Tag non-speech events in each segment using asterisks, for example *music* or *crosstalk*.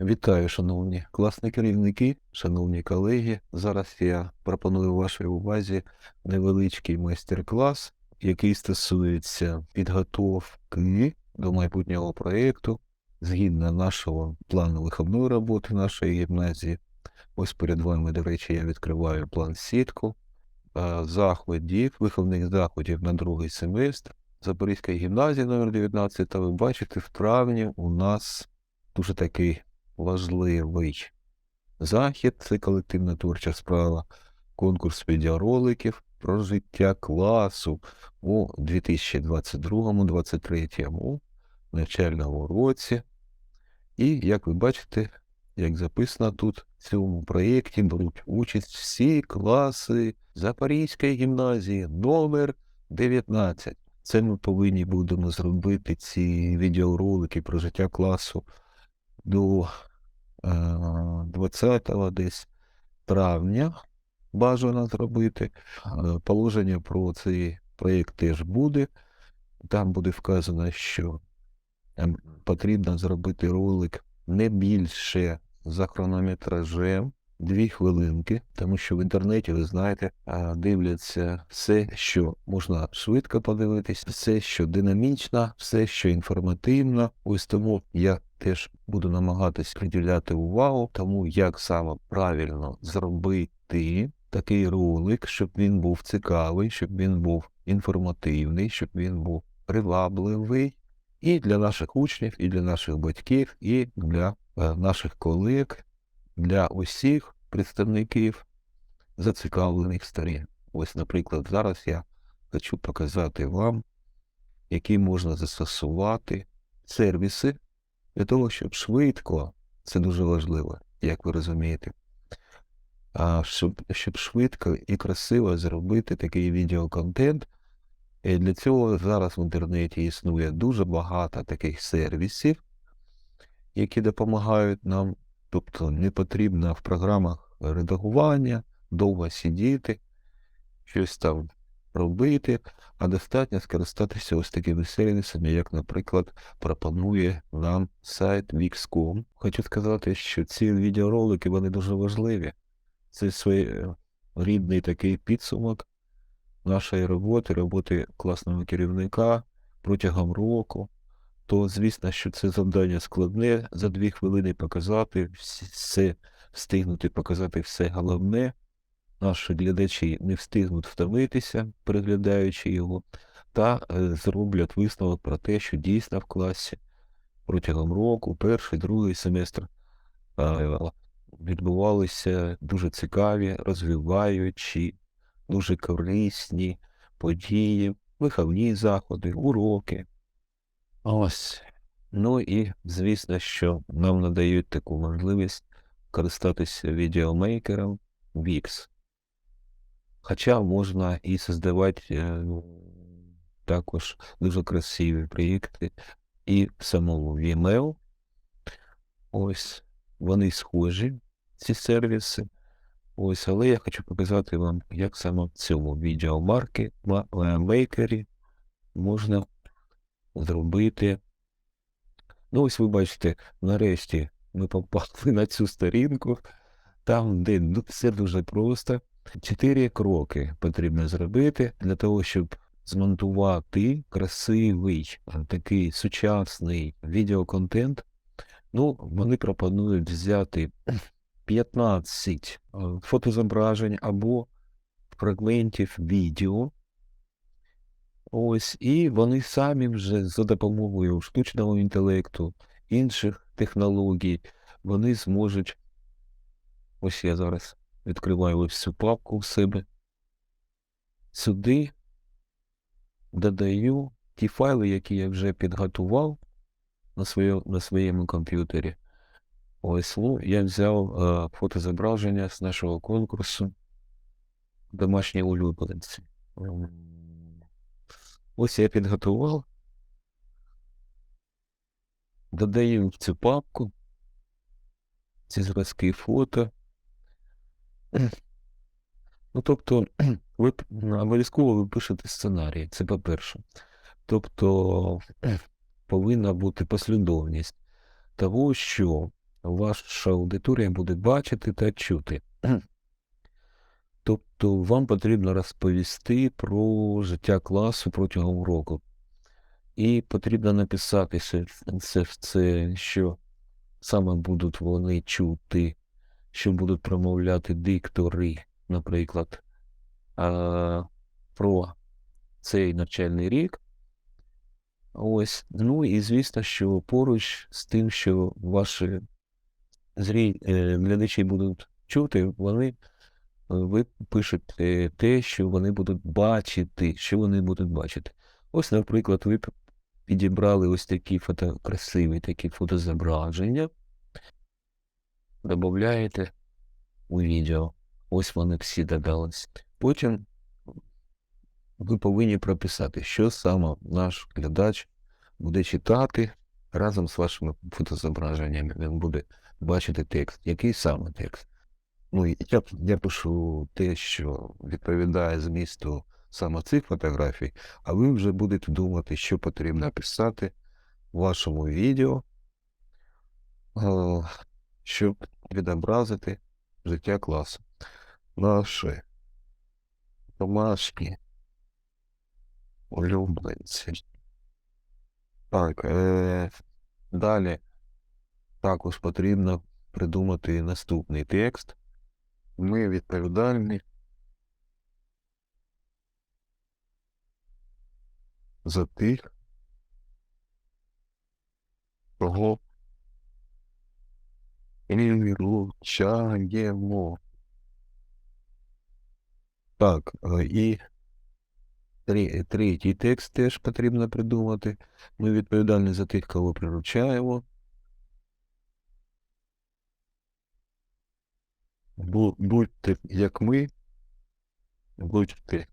Вітаю, шановні класні керівники, шановні колеги. Зараз я пропоную вашій увазі невеличкий майстер-клас, який стосується підготовки до майбутнього проєкту згідно нашого плану виховної роботи нашої гімназії. Ось перед вами, до речі, я відкриваю план сітку заходів, виховних заходів на другий семестр Запорізької гімназії номер 19. Та ви бачите, в травні у нас дуже такий важливий захід. Це колективна творча справа, конкурс відеороликів про життя класу у 2022-2023 навчальному році. І, як ви бачите, як записано тут, в цьому проєкті беруть участь всі класи Запорізької гімназії номер 19. Це ми повинні будемо зробити ці відеоролики про життя класу до 20 десь травня бажано зробити. Е, Положення про цей проєкт теж буде. Там буде вказано, що ем, потрібно зробити ролик не більше за хронометражем. Дві хвилинки, тому що в інтернеті, ви знаєте, дивляться все, що можна швидко подивитись, все, що динамічно, все, що інформативно. Ось тому я теж буду намагатись приділяти увагу тому, як саме правильно зробити такий ролик, щоб він був цікавий, щоб він був інформативний, щоб він був привабливий і для наших учнів, і для наших батьків, і для е, наших колег для усіх представників зацікавлених сторін. Ось, наприклад, зараз я хочу показати вам, які можна застосувати сервіси для того, щоб швидко, це дуже важливо, як ви розумієте, щоб, щоб швидко і красиво зробити такий відеоконтент. І для цього зараз в інтернеті існує дуже багато таких сервісів, які допомагають нам Тобто не потрібно в програмах редагування довго сидіти, щось там робити, а достатньо скористатися ось такими сервісами, як, наприклад, пропонує нам сайт Wix.com. Хочу сказати, що ці відеоролики вони дуже важливі. Це своєрідний такий підсумок нашої роботи, роботи класного керівника протягом року то звісно, що це завдання складне за дві хвилини показати все, встигнути показати все головне. Наші глядачі не встигнуть втомитися, переглядаючи його, та е, зроблять висновок про те, що дійсно в класі протягом року, перший, другий семестр е, відбувалися дуже цікаві, розвиваючі, дуже корисні події, виховні заходи, уроки. Ось. Ну і звісно, що нам надають таку можливість користатися відеомейкером Wix. Хоча можна і создавати е, також дуже красиві проєкти і в самому Vimeo. Ось вони схожі, ці сервіси. Ось, але я хочу показати вам, як саме в цьому відеомейкері можна зробити. Ну, ось ви бачите, нарешті ми попали на цю сторінку, там, де ну, все дуже просто. Чотири кроки потрібно зробити для того, щоб змонтувати красивий, такий сучасний відеоконтент. Ну, вони пропонують взяти 15 е, фотозображень або фрагментів відео, Ось, і вони самі вже за допомогою штучного інтелекту, інших технологій, вони зможуть. Ось я зараз відкриваю ось цю папку в себе. Сюди додаю ті файли, які я вже підготував на своє, на своєму комп'ютері. Ось ну, я взяв е, фотозображення з нашого конкурсу домашні улюбленці. Ось я підготував. Додаю в цю папку ці зразки фото. *clears throat* Ну, тобто, *clears throat* ви обов'язково ви пишете сценарій, це по-перше. Тобто *clears throat* повинна бути послідовність того, що ваша аудиторія буде бачити та чути. Тобто вам потрібно розповісти про життя класу протягом року. І потрібно написати це, це, що саме будуть вони чути, що будуть промовляти диктори, наприклад, про цей навчальний рік. Ось, ну і звісно, що поруч з тим, що ваші зрі... е, глядачі будуть чути, вони ви пишете те, що вони будуть бачити, що вони будуть бачити. Ось, наприклад, ви підібрали ось такі фото, красиві такі фотозображення, додаєте у відео. Ось вони всі додались. Потім ви повинні прописати, що саме наш глядач буде читати разом з вашими фотозображеннями. Він буде бачити текст. Який саме текст? Ну, я, я пишу те, що відповідає змісту саме цих фотографій, а ви вже будете думати, що потрібно писати в вашому відео, е, щоб відобразити життя класу. Наші домашні улюбленці. Так, е, далі також потрібно придумати наступний текст. Ми відповідальні за тих, кого виручаємо. Так, е, і трі- третій текст теж потрібно придумати. Ми відповідальні за тих, кого приручаємо. Будьте як ми. Будьте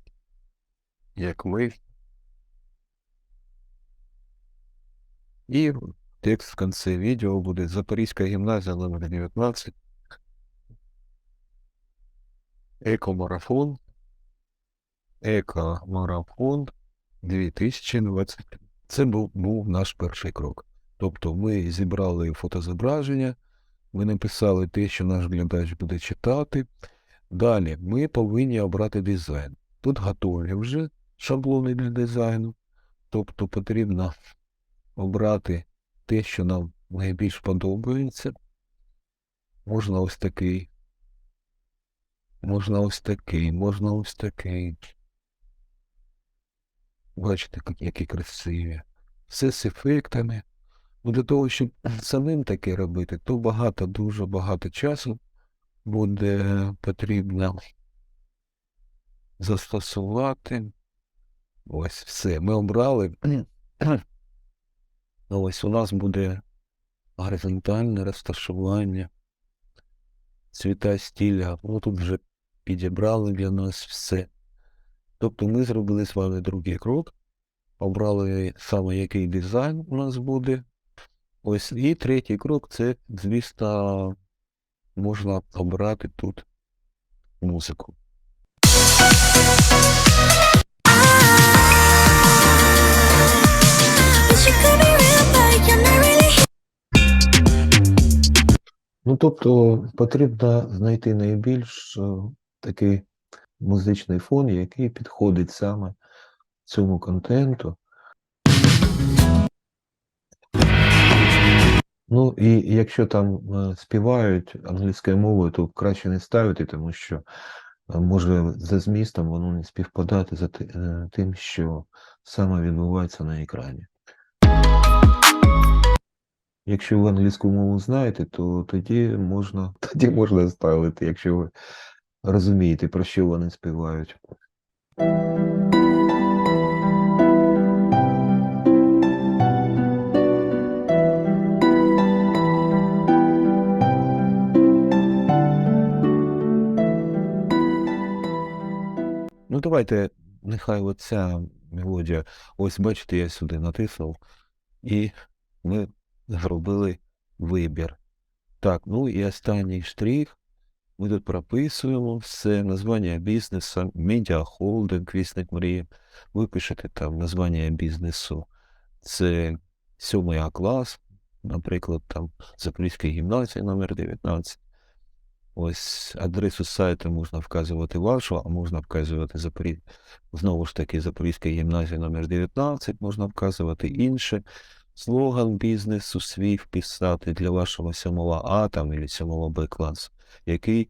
як ми. І текст в кінці відео буде Запорізька гімназія номер 19. Екомарафон. Екомарафон 2020. Це був, був наш перший крок. Тобто ми зібрали фотозображення, ми написали те, що наш глядач буде читати. Далі ми повинні обрати дизайн. Тут готові вже шаблони для дизайну. Тобто потрібно обрати те, що нам найбільш подобається. Можна ось такий. Можна ось такий, можна ось такий. Бачите, як- які красиві. Все з ефектами. Ну, для того, щоб самим таке робити, то багато, дуже багато часу буде потрібно застосувати. Ось все. Ми обрали. Ось у нас буде горизонтальне розташування. Цвіта стиля. Ну тут вже підібрали для нас все. Тобто ми зробили з вами другий крок. Обрали саме який дизайн у нас буде. Ось і третій крок це, звісно, можна обрати тут музику. Ну, тобто потрібно знайти найбільш е, такий музичний фон, який підходить саме цьому контенту. Ну, і якщо там е, співають англійською мовою, то краще не ставити, тому що е, може за змістом воно не співпадати за е, тим, що саме відбувається на екрані. Якщо ви англійську мову знаєте, то тоді можна, *laughs* тоді можна ставити, якщо ви розумієте, про що вони співають. Ну, давайте, нехай оця мелодія. Ось бачите, я сюди натиснув, і ми зробили вибір. Так, ну і останній штрих. Ми тут прописуємо все, названня бізнесу, медіахолдинг, вісник мрії. Ви пишете там названня бізнесу. Це сьомий А клас, наприклад, там Запорізька гімназія номер 19. Ось адресу сайту можна вказувати вашу, а можна вказувати Запорі... знову ж таки Запорізька гімназія номер 19, можна вказувати інше. Слоган бізнесу свій вписати для вашого 7 А там або 7 Б класу, який,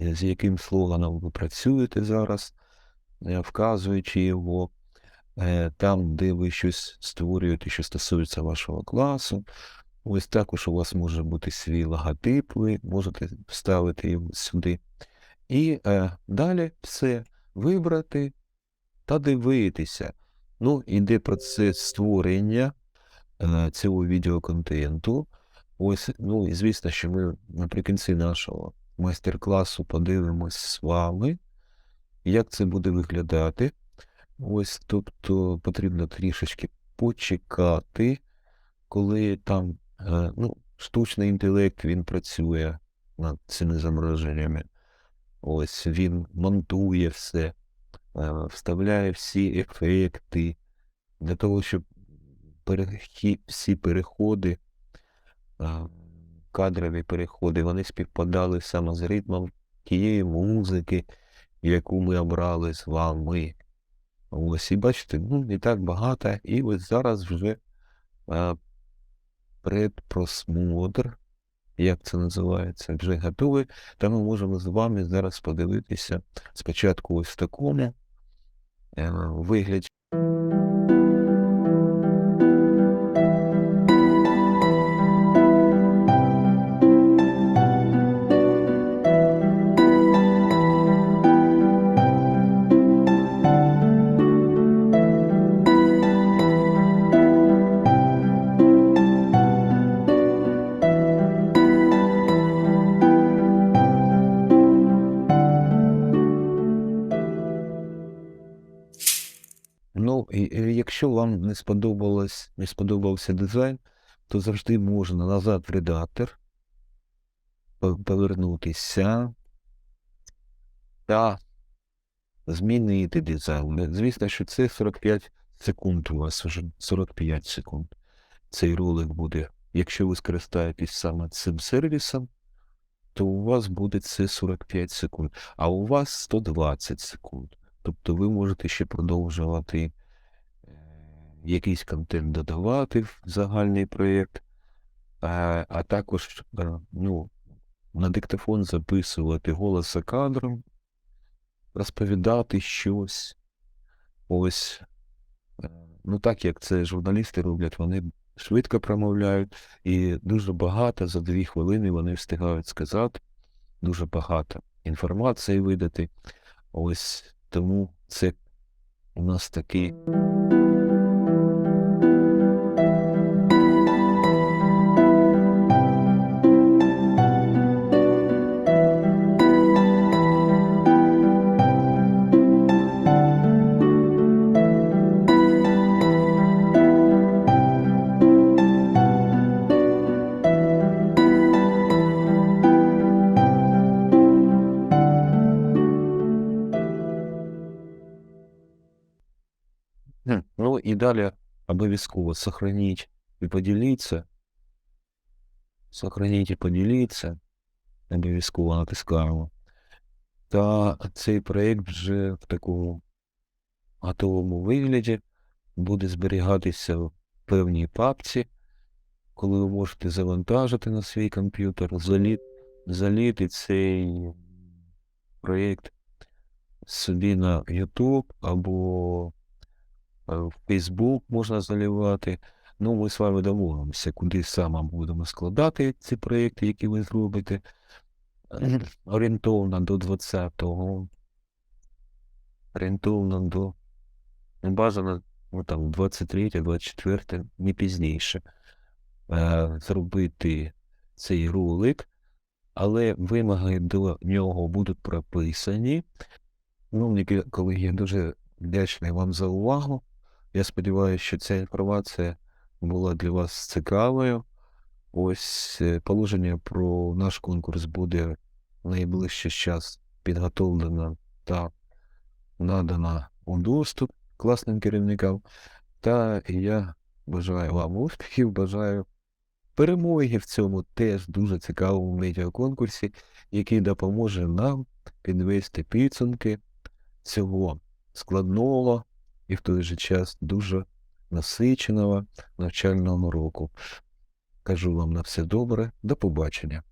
е, з яким слоганом ви працюєте зараз, е, вказуючи його е, там, де ви щось створюєте, що стосується вашого класу. Ось також у вас може бути свій логотип, ви можете вставити його сюди. І е, далі все вибрати та дивитися. Ну, іде процес створення е, цього відеоконтенту. Ось, ну і звісно, що ми наприкінці нашого майстер-класу подивимось з вами, як це буде виглядати. Ось, тобто потрібно трішечки почекати, коли там ну, штучний інтелект він працює над цими зображеннями. Ось він монтує все, е, вставляє всі ефекти для того, щоб перехід, всі переходи, е, кадрові переходи, вони співпадали саме з ритмом тієї музики, яку ми обрали з вами. Ось, і бачите, ну, не так багато. І ось зараз вже е, предпросмотр, як це називається, вже готовий. Та ми можемо з вами зараз подивитися спочатку ось в такому е, вигляді. Якщо вам не сподобалось, не сподобався дизайн, то завжди можна назад в редактор, повернутися та змінити дизайн. Звісно, що це 45 секунд у вас вже 45 секунд. Цей ролик буде. Якщо ви скористаєтесь саме цим сервісом, то у вас буде це 45 секунд, а у вас 120 секунд. Тобто ви можете ще продовжувати якийсь контент додавати в загальний проєкт, а, а також е, ну, на диктофон записувати голос за кадром, розповідати щось. Ось, е, ну так як це журналісти роблять, вони швидко промовляють, і дуже багато за дві хвилини вони встигають сказати, дуже багато інформації видати. Ось тому це у нас такий. Далі обов'язково сохраніть і поділіться. Сохраніть і поділіться. Обов'язково натискаємо. Та цей проєкт вже в такому готовому вигляді буде зберігатися в певній папці, коли ви можете завантажити на свій комп'ютер, заліт, заліти цей проєкт собі на YouTube або в Facebook можна залівати. Ну, ми з вами домовимося, куди саме будемо складати ці проєкти, які ви зробите. Е, Орієнтовно до 20-го. Орієнтовно до ну, бажано ну, там 23, 24, не пізніше. Е, зробити цей ролик, але вимоги до нього будуть прописані. Ну, колеги, я дуже вдячний вам за увагу. Я сподіваюся, що ця інформація була для вас цікавою. Ось е, положення про наш конкурс буде в найближчий час підготовлено та надано у доступ класним керівникам. Та я бажаю вам успіхів, бажаю перемоги в цьому теж дуже цікавому медіаконкурсі, який допоможе нам підвести підсумки цього складного і в той же час дуже насиченого навчального року. Кажу вам на все добре, до побачення.